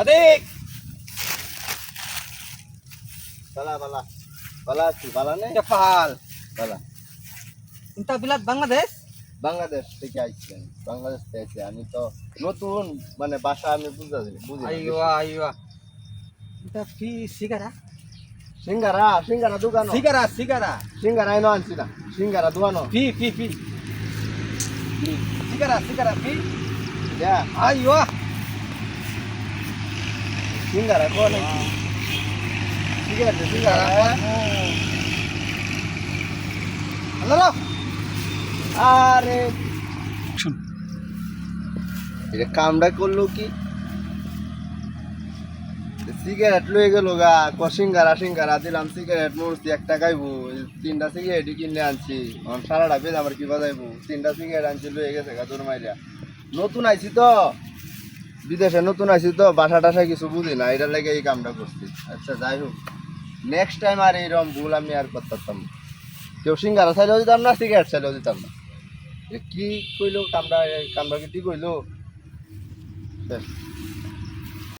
সাদিক বালা বালা বালা আছি বালা নেই পাল বালা ইন্টা বিলাত বাংলাদেশ বাংলাদেশ থেকে আইছেন বাংলাদেশ থেকে আমি তো নতুন মানে ভাষা আমি বুঝা বুঝি। আইওয়া আইওয়া ইন্টা কি সিগারা সিঙ্গারা সিঙ্গারা দোকান সিগারা সিগারা সিঙ্গারা এনে আনছি না। সিঙ্গারা দোকান পি পি পি। সিগারা সিগারা পি। দেয়া আইওয়া সিঙ্গারা হ্যালো আরে এটা কামটা করল কি? সিগারেট লয়ে গেল গা। ক সিঙ্গারা সিঙ্গারা দিলাম সিগারেট মরছি একটা খাইবো। এই তিনটা সিগারেট কিনে আনছি। সারাটা বেজ আমার কি বাজাইবো তিনটা সিগারেট আনছি লয়ে গেছে গা তোর মাইরা। নতুন আইছি তো। বিদেশে নতুন আছি তো, বাসা টাসা কিছু বুঝি না এটা লেগে এই কামটা করছি। আচ্ছা যাই হোক। নেক্সট টাইম আর এইরকম ভুল আমি আর করতাম কেউ সিঙ্গারা চাইলেও দিতাম না, সিগারেট চাইলেও দিতাম না। কি কইলো কামরা কামরা কি ঠিক কইলো শেষ।